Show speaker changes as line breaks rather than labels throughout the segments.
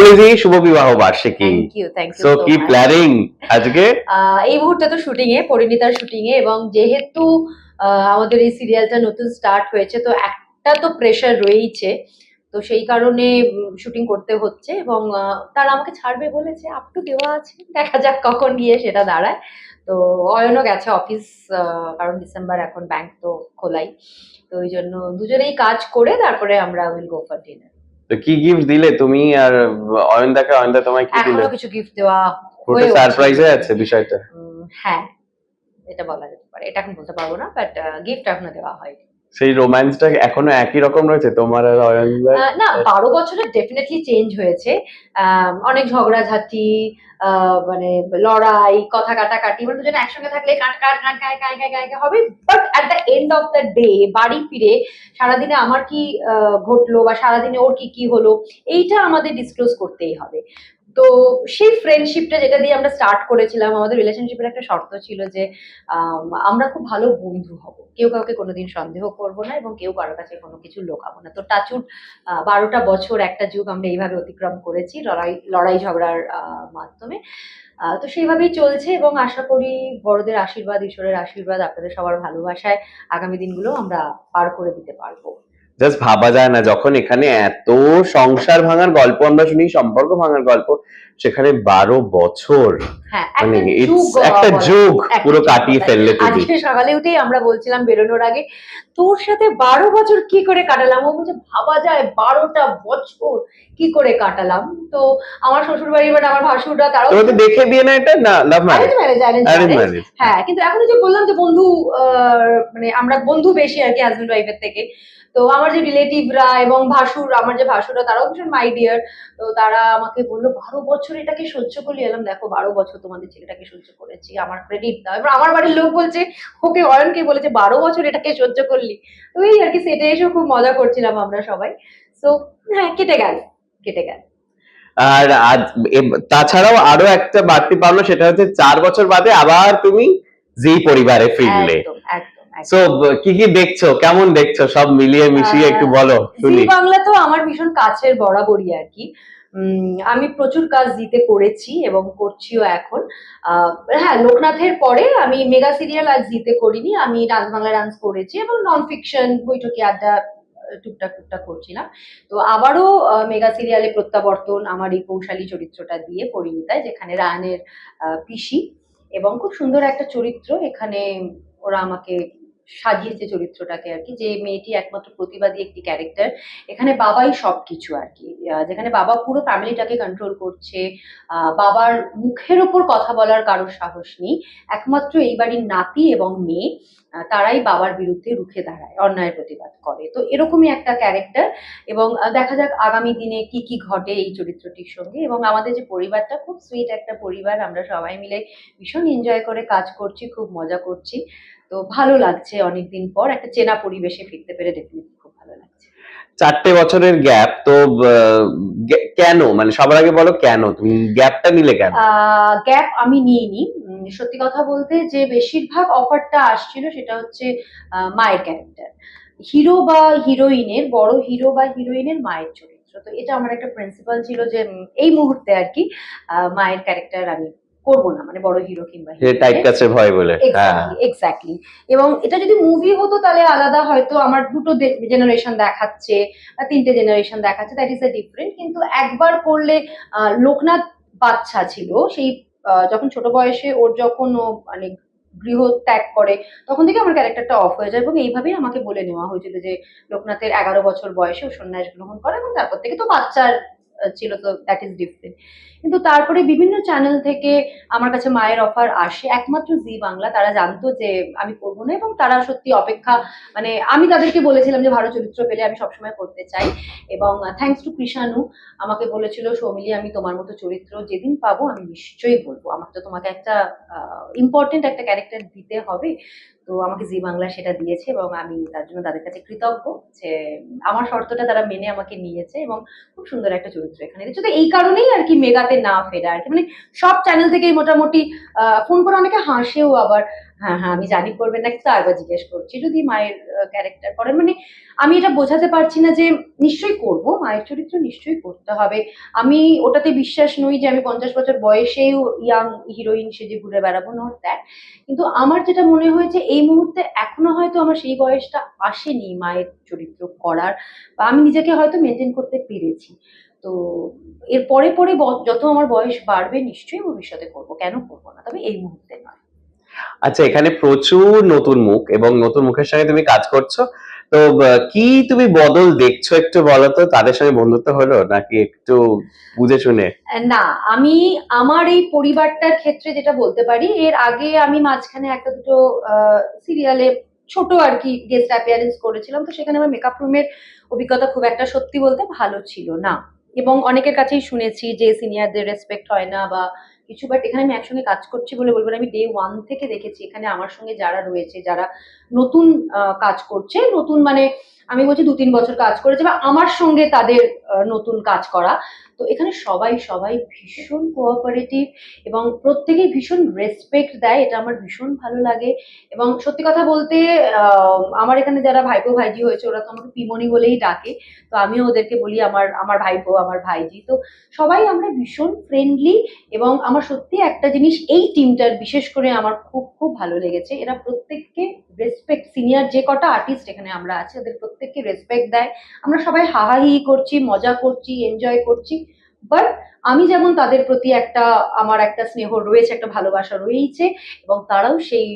সৌমিজি শুভ বিবাহ বার্ষিকী
thank you thank you
so কি প্ল্যানিং আজকে
এই মুহূর্তে তো শুটিং এ পরিণীতার শুটিং এ এবং যেহেতু আহ, আমাদের এই সিরিয়ালটা নতুন স্টার্ট হয়েছে তো একটা তো প্রেশার রয়েইছে। তো সেই কারণে শুটিং করতে হচ্ছে এবং আহ, তারা আমাকে ছাড়বে বলেছে আপ টু দেওয়া আছে। দেখা যাক কখন গিয়ে সেটা দাঁড়ায়। তো অয়নও গেছে অফিস কারণ ডিসেম্বর এখন ব্যাংক তো খোলাই। তো ওই জন্য দুজনেই কাজ করে তারপরে আমরা উইল গো ফর ডিনার
তো কি গিফট দিলে? তুমি আর অয়নদাকে অয়নদা তোমায় কি দিলে?
এখনও কিছু গিফট দেওয়া
ওটা
হয়ে
সারপ্রাইজ হয়ে আছে বিষয়টা।
হ্যাঁ এটা বলা যেতে পারে। এটা এখন বলতে পারব না বাট গিফট এখনও দেওয়া হয়নি।
সেই রোম্যান্সটা এখনও একই রকম রয়েছে? তোমার আর অয়নদার?
না, বারো বছরে ডেফিনেটলি চেঞ্জ হয়েছে। অনেক ঝগড়াঝাটি মানে লড়াই, কথা কাটাকাটি মানে দুজনে একসঙ্গে থাকলে কাট কাট কাট গায়ে গায়ে গায়ে গায়ে হবে। But at the end of the day বাড়ি ফিরে সারাদিনে আমার কি ঘটলো বা সারাদিনে ওর কি কি হলো, এইটা আমাদের ডিসক্লোজ করতেই হবে। তো সেই ফ্রেন্ডশিপটা যেটা দিয়ে আমরা স্টার্ট করেছিলাম, আমাদের রিলেশনশিপের একটা শর্ত ছিল যে আমরা খুব ভালো বন্ধু হব। কেউ কাউকে কোনোদিন সন্দেহ করব না এবং কেউ কারোর কাছে কোনো কিছু লোকাবো না। তো টাচুট বারোটা বছর একটা যুগ আমরা এইভাবে অতিক্রম করেছি লড়াই লড়াই ঝগড়ার মাধ্যমে। তো সেইভাবেই চলছে এবং আশা করি বড়দের আশীর্বাদ, ঈশ্বরের আশীর্বাদ, আপনাদের সবার ভালোবাসায় আগামী দিনগুলো আমরা পার করে দিতে পারব।
জাস্ট ভাবা যায় না যখন এখানে এত সংসার ভাঙার গল্প আমরা শুনি সম্পর্ক ভাঙার গল্প সেখানে বারো বছর।
হ্যাঁ
মানে
একটা যুগ
পুরো কাটিয়ে ফেললে তুমি।
আজকে সকালে উঠেই আমরা বলছিলাম বেরোনোর আগে তোর সাথে বারো বছর কি করে কাটালাম? ও বলছে ভাবা যায় বারোটা বছর কি করে কাটালাম? তো আমার শ্বশুর বাড়ি বা আমার ভাসুররা তারাও
তো দেখে দিয়ে না এটা? না লাভ ম্যারেজ
হ্যাঁ কিন্তু এখন যে বললাম যে বন্ধু আহ, মানে আমরা বন্ধু বেশি আর কি হাজবেন্ড ওয়াইফের থেকে। তো আমার যে রিলেটিভরা এবং ভাসুর আমার যে ভাসুরা তারাও ভীষণ মাই ডিয়ার তো তারা আমাকে বলল বারো বছর এটাকে সহ্য করলি? এলাম দেখো বারো বছর তোমাদের ছেলেটাকে সহ্য করেছি আমার ক্রেডিট দাও। এবার আমার বাড়ির লোক বলছে ওকে অয়নকে বলেছে বারো বছর এটাকে সহ্য করলি? তো এই আর কি সেটে এসেও খুব মজা করছিলাম আমরা সবাই। তো হ্যাঁ কেটে গেল কেটে গেল।
আর আজ তাছাড়াও আরও একটা বাড়তি পাওনা সেটা হচ্ছে চার বছর বাদে আবার তুমি যেই পরিবারে ফিরলে। সো কি কি দেখছ? কেমন দেখছ? সব মিলিয়ে মিশিয়ে একটু বলো শুনি।
বাংলা তো আমার ভীষণ কাছের বরাবরই আর কি। আমি প্রচুর কাজ দিতে করেছি এবং করছিও এখন। হ্যাঁ লোকনাথের পরে আমি মেগা সিরিয়াল আজ দিতে করিনি। আমি ডান্স বাংলা ডান্স করেছি এবং নন ফিকশন বৈঠকি আড্ডা টুকটাক টুকটাক করছিলাম। তো আবারও মেগা সিরিয়ালে প্রত্যাবর্তন আমার এই কৌশালী চরিত্রটা দিয়ে পরিণীতায় যেখানে রায়নের পিসি। এবং খুব সুন্দর একটা চরিত্র এখানে ওরা আমাকে সাজিয়েছে চরিত্রটাকে আর কি, যে মেয়েটি একমাত্র প্রতিবাদী একটি ক্যারেক্টার এখানে বাবাই সব কিছু আর কি। যেখানে বাবা পুরো ফ্যামিলিটাকে কন্ট্রোল করছে বাবার মুখের ওপর কথা বলার কারোর সাহস নেই, একমাত্র এই বাড়ির নাতি এবং মেয়ে তারাই বাবার বিরুদ্ধে রুখে দাঁড়ায়, অন্যায়ের প্রতিবাদ করে। তো এরকমই একটা ক্যারেক্টার এবং দেখা যাক আগামী দিনে কি কি ঘটে এই চরিত্রটির সঙ্গে এবং আমাদের যে পরিবারটা, খুব সুইট একটা পরিবার, আমরা সবাই মিলে ভীষণ এনজয় করে কাজ করছি, খুব মজা করছি। তো ভালো লাগছে অনেকদিন পর। একটা চেনা পরিবেশে ফিরতে পেরে ডেফিনেটলি খুব ভালো লাগছে।
চারটে বছরের গ্যাপ তো কেন? মানে সবার আগে বলো কেন? তুমি গ্যাপটা নিলে কেন?
গ্যাপ আমি নিইনি। সত্যি কথা বলতে যে বেশিরভাগ অফারটা আসছিল সেটা হচ্ছে মায়ের ক্যারেক্টার হিরো বা হিরোইনের বড় হিরো বা হিরোইনের মায়ের চরিত্র। তো এটা আমার একটা প্রিন্সিপাল ছিল যে এই মুহূর্তে আর কি আহ, মায়ের ক্যারেক্টার আমি করব না মানে বড় হিরো কিংবা
যে টাইপ ভয় বলে হ্যাঁ।
এক্স্যাক্টলি এবং এটা যদি মুভি হতো তাহলে আলাদা হয়তো আমার দুটো জেনারেশন দেখাচ্ছে বা তিনটে জেনারেশন দেখাচ্ছে দ্যাট ইজ এ ডিফারেন্ট কিন্তু একবার করলে লোকনাথ বাচ্চা ছিল সেই যখন ছোট বয়সে ওর যখন ও মানে গৃহ ত্যাগ করে তখন থেকে আমার ক্যারেক্টারটা অফ হয়ে যায় এবং এইভাবেই আমাকে বলে নেওয়া হয়েছিল যে লোকনাথের এগারো বছর বয়সে ও সন্ন্যাস গ্রহণ করে এবং তারপর থেকে তো বাচ্চার ছিল, তো দ্যাট ইজ ডিফারেন্ট কিন্তু তারপরে বিভিন্ন চ্যানেল থেকে আমার কাছে মায়ের অফার আসে। একমাত্র জি বাংলা, তারা জানতো যে আমি করব না এবং তারা সত্যি অপেক্ষা মানে আমি তাদেরকে বলেছিলাম যে ভালো চরিত্র পেলে আমি সবসময় করতে চাই। এবং থ্যাঙ্কস টু কৃষাণু, আমাকে বলেছিল, সৌমিলি, আমি তোমার মতো চরিত্র যেদিন পাবো, আমি নিশ্চয়ই বলব আমার তো তোমাকে একটা ইম্পর্টেন্ট একটা ক্যারেক্টার দিতে হবে। তো আমাকে জি বাংলা সেটা দিয়েছে এবং আমি তার জন্য তাদের কাছে কৃতজ্ঞ যে আমার শর্তটা তারা মেনে আমাকে নিয়েছে এবং খুব সুন্দর একটা চরিত্র এখানে তো এই কারণেই আর কি মেগাতে না ফেরা আর কি। মানে সব চ্যানেল থেকেই মোটামুটি ফোন করে অনেকে হাসেও আবার। হ্যাঁ হ্যাঁ আমি জানি করবেন না, কিন্তু আরেকবার জিজ্ঞেস করছি। যদি মায়ের ক্যারেক্টার করেন মানে আমি এটা বোঝাতে পারছি না যে নিশ্চয়ই করব, মায়ের চরিত্র নিশ্চয়ই করতে হবে। আমি ওটাতে বিশ্বাস নই যে আমি পঞ্চাশ বছর বয়সেও ইয়াং হিরোইন সেজে ঘুরে বেড়াবো নট দ্যাট কিন্তু আমার যেটা মনে হয়েছে, এই মুহূর্তে এখনও হয়তো আমার সেই বয়সটা আসেনি মায়ের চরিত্র করার, বা আমি নিজেকে হয়তো মেনটেন করতে পেরেছি। তো এর পরে পরে যত আমার বয়স বাড়বে, নিশ্চয়ই ভবিষ্যতে করব, কেন করব না? তবে এই মুহূর্তে নয়।
আচ্ছা এখানে প্রচুর নতুন মুখ এবং নতুন মুখের সঙ্গে তুমি কাজ করছ। তো কি তুমি বদল দেখছ একটু বলো তো? তাদের সঙ্গে বন্ধুত্ব হলো নাকি একটু বুঝে শুনে?
না, আমি আমার এই পরিবারটার ক্ষেত্রে যেটা বলতে পারি, এর আগে আমি মাঝখানে একটা দুটো সিরিয়ালে ছোট আর কি গেস্ট অ্যাপিয়ারেন্স করেছিলাম, তো সেখানে আমার মেকআপ রুমের অভিজ্ঞতা খুব একটা সত্যি বলতে ভালো ছিল না। এবং অনেকের কাছেই শুনেছি যে সিনিয়রদের রেসপেক্ট হয় না বা কিছু বাট এখানে আমি একসঙ্গে কাজ করছি বলে বলব না, আমি ডে ওয়ান থেকে দেখেছি এখানে আমার সঙ্গে যারা রয়েছে যারা নতুন কাজ করছে, নতুন মানে আমি বলছি দু তিন বছর কাজ করেছে বা আমার সঙ্গে তাদের নতুন কাজ করা। তো এখানে সবাই সবাই ভীষণ কোঅপারেটিভ এবং প্রত্যেকেই ভীষণ রেসপেক্ট দেয়, এটা আমার ভীষণ ভালো লাগে। এবং সত্যি কথা বলতে আমার এখানে যারা ভাইপো, ভাইজি হয়েছে, ওরা তো আমাকে পিমনি বলেই ডাকে। তো আমিও ওদেরকে বলি, আমার আমার ভাইপো, আমার ভাইজি। তো সবাই আমরা ভীষণ ফ্রেন্ডলি এবং আমার সত্যি একটা জিনিস, এই টিমটার বিশেষ করে আমার খুব খুব ভালো লেগেছে। এরা প্রত্যেককে রেসপেক্ট সিনিয়র যে কটা আর্টিস্ট এখানে আমরা আছি ওদের প্রত্যেককে রেসপেক্ট দেয়। আমরা সবাই হাহাহি করছি মজা করছি এনজয় করছি। বাট আমি যেমন তাদের প্রতি একটা আমার একটা স্নেহ রয়েছে একটা ভালোবাসা রয়েছে এবং তারাও সেই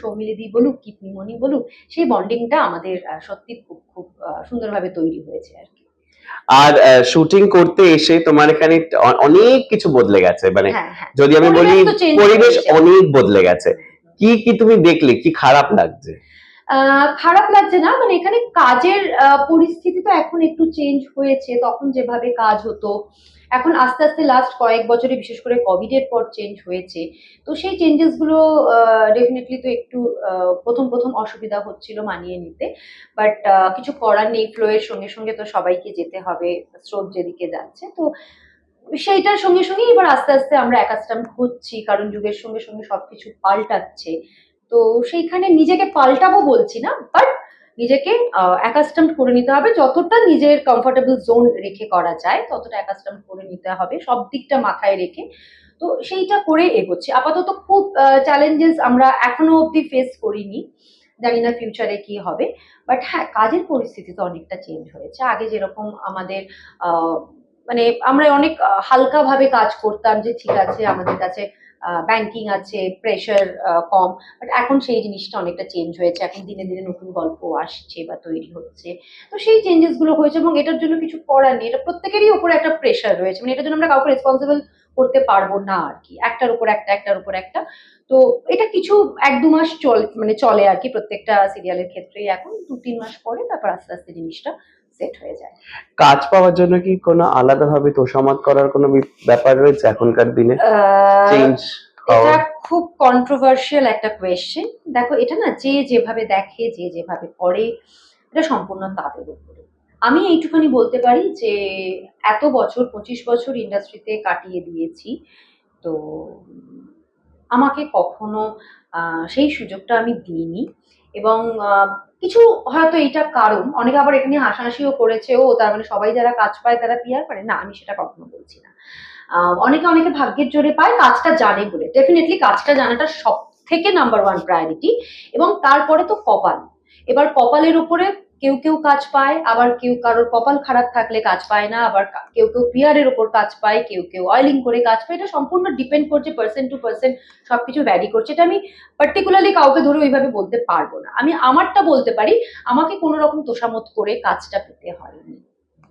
সৌমিলিদি বলুক কি পিমনি বলুক সেই বন্ডিংটা আমাদের সত্যি খুব খুব সুন্দরভাবে তৈরি হয়েছে আর কি।
আর শুটিং করতে এসে তোমার এখানে অনেক কিছু বদলে গেছে। মানে
হ্যাঁ হ্যাঁ।
যদি আমি বলি
পরিবেশ
অনেক বদলে গেছে। কি কি তুমি দেখলে? কি খারাপ লাগছে?
খারাপ লাগছে না মানে এখানে কাজের পরিস্থিতি তো এখন একটু চেঞ্জ হয়েছে, তখন যেভাবে কাজ হতো। এখন আস্তে আস্তে লাস্ট কয়েক বছরে, বিশেষ করে কোভিড এর পর চেঞ্জ হয়েছে। তো সেই চেঞ্জেসগুলো ডেফিনেটলি তো একটু প্রথম প্রথম অসুবিধা হচ্ছিল মানিয়ে নিতে। বাট কিছু করার নেই ফ্লো এর সঙ্গে সঙ্গে তো সবাইকে যেতে হবে, স্রোত যেদিকে যাচ্ছে, তো সেইটার সঙ্গে সঙ্গে এবার আস্তে আস্তে আমরা অ্যাকাস্টাম হচ্ছি কারণ যুগের সঙ্গে সঙ্গে সবকিছু পাল্টাচ্ছে। তো সেইখানে নিজেকে পাল্টাবো বলছি না বাট নিজেকে অ্যাকাস্টম করে নিতে হবে। যতটা নিজের কমফোর্টেবল জোন রেখে করা যায়, ততটা অ্যাকাস্টম করে নিতে হবে, সব দিকটা মাথায় রেখে। তো সেইটা করে এগোচ্ছি। আপাতত খুব চ্যালেঞ্জেস আমরা এখনও অবধি ফেস করিনি। জানি না ফিউচারে কি হবে। বাট হ্যাঁ কাজের পরিস্থিতি তো অনেকটা চেঞ্জ হয়েছে। আগে যেরকম আমাদের মানে আমরা অনেক আহ, হালকাভাবে কাজ করতাম যে ঠিক আছে আমাদের কাছে ব্যাংকিং আছে প্রেশার কম। বাট এখন সেই জিনিসটা অনেকটা চেঞ্জ হয়েছে। এখন দিনে দিনে নতুন গল্প আসছে বা তৈরি হচ্ছে। তো সেই চেঞ্জেসগুলো হয়েছে এবং এটার জন্য কিছু করার নেই। এটা প্রত্যেকেরই উপরে একটা প্রেশার রয়েছে। মানে এটার জন্য আমরা কাউকে রেসপন্সিবল করতে পারব না আর কি। একটার উপর একটা একটার উপর একটা। তো এটা কিছু এক দু মাস চল মানে চলে আর কি প্রত্যেকটা সিরিয়ালের ক্ষেত্রেই। এখন দু তিন মাস পরে তারপর আস্তে আস্তে জিনিসটা সেট হয়ে যায়।
কাজ পাওয়ার জন্য কি কোনো আলাদাভাবে তোষামত করার কোনো ব্যাপার রয়েছে এখনকার দিনে? চেঞ্জ
এটা খুব কন্ট্রোভার্সিয়াল একটা কোয়েশ্চেন দেখো এটা না যে যেভাবে দেখে যে যেভাবে করে এটা সম্পূর্ণ তাদের উপরে। আমি এইটুখানি বলতে পারি যে এত বছর পঁচিশ বছর ইন্ডাস্ট্রিতে কাটিয়ে দিয়েছি তো আমাকে কখনো আহ, সেই সুযোগটা আমি দিইনি। এবং কিছু হয়তো এইটা কারণ। অনেকে আবার এটা নিয়ে হাসাহাসিও করেছে ও তার মানে সবাই যারা কাজ পায় তারা পিয়ার করে। না, আমি সেটা কখনো বলছি না। অনেকে অনেকে ভাগ্যের জোরে পায়, কাজটা জানে বলে। ডেফিনেটলি কাজটা জানাটা সব থেকে নাম্বার ওয়ান প্রায়োরিটি এবং তারপরে তো কপাল। এবার কপালের উপরে কেউ কেউ কাজ পায়, আবার কেউ কারোর কপাল খারাপ থাকলে কাজ পায় না, আবার কেউ কেউ পিয়ারের উপর কাজ পায়, কেউ কেউ অয়েলিং করে কাজ পায়। এটা সম্পূর্ণ ডিপেন্ড করছে পার্সেন্ট টু পার্সেন্ট সবকিছু ভ্যারি করছে। এটা আমি পার্টিকুলারলি কাউকে ধরে ওইভাবে বলতে পারব না। আমি আমারটা বলতে পারি, আমাকে কোনো রকম তোষামত করে কাজটা পেতে হয়নি।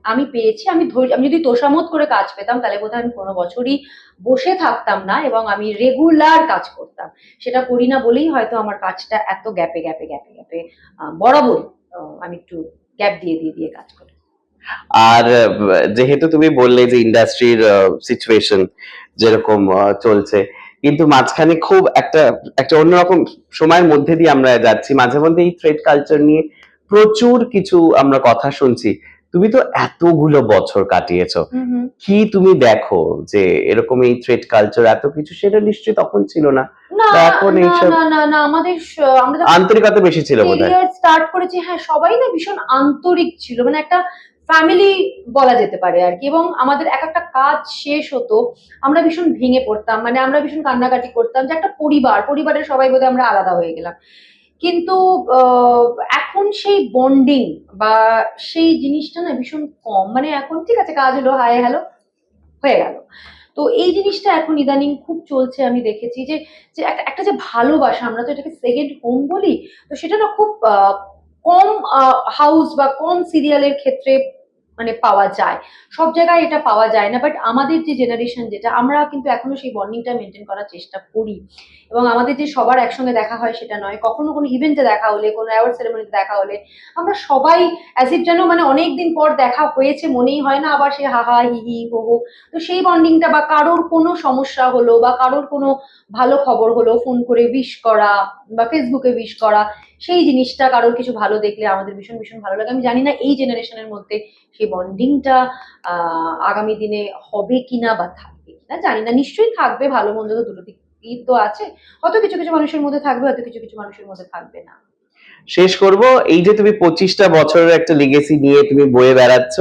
আমি পেয়েছি, আমি আমি যদি তোষামত করে কাজ পেতাম, তাহলে বোধহয় আমি কোনো বছরই বসে থাকতাম না এবং আমি রেগুলার কাজ করতাম। সেটা করি না বলেই হয়তো আমার কাজটা এত গ্যাপে গ্যাপে গ্যাপে গ্যাপে বরাবর আমি একটু গ্যাপ দিয়ে দিয়ে দিয়ে কাজ করি।
আর যেহেতু তুমি বললে যে ইন্ডাস্ট্রির সিচুয়েশন যেরকম চলছে কিন্তু মাঝখানে খুব একটা একটা অন্যরকম সময়ের মধ্যে দিয়ে আমরা যাচ্ছি। মাঝে মধ্যে এই থ্রেড কালচার নিয়ে প্রচুর কিছু আমরা কথা শুনছি। তুমি তো এতগুলো বছর কাটিয়েছো। কি তুমি দেখো যে এরকম এই থ্রেড কালচার এত কিছু সেটা নিশ্চয়ই তখন ছিল না।
না
এখন
না
এইসব-
না না না আমাদের আমরা
আন্তরিকতা বেশি ছিল
স্টার্ট করেছি হ্যাঁ সবাই না ভীষণ আন্তরিক ছিল মানে একটা ফ্যামিলি বলা যেতে পারে আর কি এবং আমাদের এক একটা কাজ শেষ হতো আমরা ভীষণ ভেঙে পড়তাম মানে আমরা ভীষণ কান্নাকাটি করতাম যে একটা পরিবার পরিবারের সবাই বোধহয় আমরা আলাদা হয়ে গেলাম। কিন্তু আহ, এখন সেই বন্ডিং বা সেই জিনিসটা না ভীষণ কম মানে এখন ঠিক আছে কাজ হলো হাই হ্যালো হয়ে গেল। তো এই জিনিসটা এখন ইদানিং খুব চলছে, আমি দেখেছি যে যে একটা একটা যে ভালোবাসা, আমরা তো এটাকে সেকেন্ড হোম বলি, তো সেটা না খুব কম হাউস বা কম সিরিয়ালের ক্ষেত্রে মানে পাওয়া যায়। সব জায়গায় এটা পাওয়া যায় না বাট আমাদের যে জেনারেশন যেটা, আমরা কিন্তু এখনও সেই বন্ডিংটা মেনটেন করার চেষ্টা করি। এবং আমাদের যে সবার একসঙ্গে দেখা হয় সেটা নয়, কখনো কোনো ইভেন্টে দেখা হলে, কোনো অ্যাওয়ার্ড সেরেমনিতে দেখা হলে, আমরা সবাই অ্যাজ ইফ যেন মানে অনেক দিন পর দেখা হয়েছে, মনেই হয় না আবার সে হাহা হি হি হো হো তো সেই বন্ডিংটা বা কারোর কোনো সমস্যা হলো বা কারোর কোনো ভালো খবর হলো ফোন করে উইশ করা বা ফেসবুকে উইশ করা সেই জিনিসটা কারোর কিছু ভালো দেখলে আমাদের ভীষণ ভীষণ ভালো লাগে। আমি জানি না এই জেনারেশনের মধ্যে সেই বন্ডিংটা আগামী দিনে হবে কিনা বা থাকবে কিনা, জানি না। নিশ্চয়ই থাকবে, ভালো মন্দ তো দুটো দিকই তো আছে। হয়তো কিছু কিছু মানুষের মধ্যে থাকবে, হয়তো কিছু কিছু মানুষের মধ্যে থাকবে না।
শেষ করব। এই যে তুমি পঁচিশটা বছরের একটা লিগেসি নিয়ে তুমি বয়ে বেড়াচ্ছ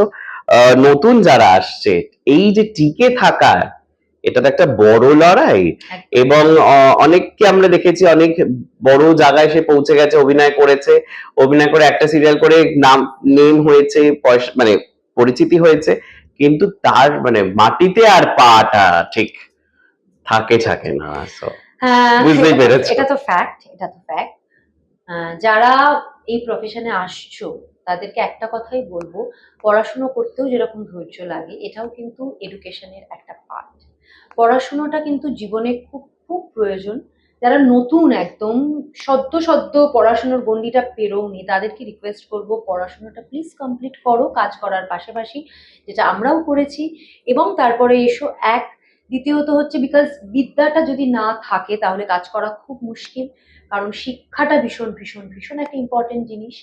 নতুন যারা আসছে, এই যে টিকে থাকা এটা তো একটা বড় লড়াই এবং অনেককে আমরা দেখেছি অনেক বড় জায়গায় সে পৌঁছে গেছে অভিনয় করেছে। অভিনয় করে একটা সিরিয়াল করে নাম নেম হয়েছে পয়সা মানে পরিচিতি হয়েছে কিন্তু তার মানে মাটিতে আর পাটা ঠিক থাকে থাকে না
হ্যাঁ
বুঝতেই
এটা তো-
পেরেছ।
এটা তো ফ্যাক্ট এটা তো ফ্যাক্ট যারা এই প্রফেশনে আসছো তাদেরকে একটা কথাই বলব পড়াশুনো করতেও যেরকম ধৈর্য লাগে এটাও কিন্তু এডুকেশনের একটা পার্ট পড়াশুনোটা কিন্তু জীবনে খুব খুব প্রয়োজন। যারা নতুন একদম, সদ্য সদ্য পড়াশুনোর গণ্ডিটা পেরোওনি, তাদেরকে রিকোয়েস্ট করব, পড়াশুনোটা প্লিজ কমপ্লিট করো, কাজ করার পাশাপাশি যেটা আমরাও করেছি। এবং তারপরে এসো এক, দ্বিতীয়ত হচ্ছে বিকজ বিদ্যাটা যদি না থাকে, তাহলে কাজ করা খুব মুশকিল। কারণ শিক্ষাটা ভীষণ ভীষণ ভীষণ একটা ইম্পর্টেন্ট জিনিস।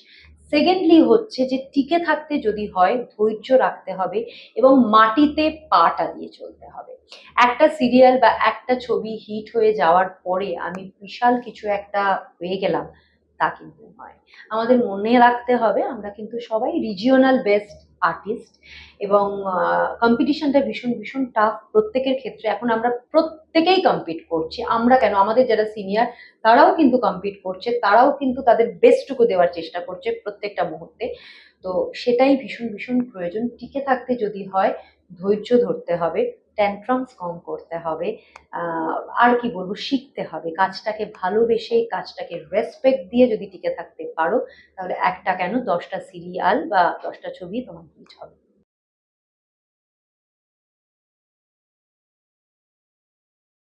সেকেন্ডলি হচ্ছে যে টিকে থাকতে যদি হয়, ধৈর্য রাখতে হবে এবং মাটিতে পাটা দিয়ে চলতে হবে। একটা সিরিয়াল বা একটা ছবি হিট হয়ে যাওয়ার পরে আমি বিশাল কিছু একটা হয়ে গেলাম, তা কিন্তু নয়। আমাদের মনে রাখতে হবে, আমরা কিন্তু সবাই রিজিওনাল বেস্ট আর্টিস্ট এবং কম্পিটিশনটা ভীষণ ভীষণ টাফ প্রত্যেকের ক্ষেত্রে। এখন আমরা প্রত্যেকেই কম্পিট করছি। আমরা কেন? আমাদের যারা সিনিয়র তারাও কিন্তু কম্পিট করছে। তারাও কিন্তু তাদের বেস্টটুকু দেওয়ার চেষ্টা করছে প্রত্যেকটা মুহূর্তে। তো সেটাই ভীষণ ভীষণ প্রয়োজন। টিকে থাকতে যদি হয়, ধৈর্য ধরতে হবে। ট্যান্ট্রামস কম করতে হবে আর কি বলব, শিখতে হবে। কাজটাকে ভালোবেসে, কাজটাকে রেসপেক্ট দিয়ে যদি টিকে থাকতে পারো, তাহলে একটা কেন দশটা সিরিয়াল বা দশটা ছবি তোমার হবে।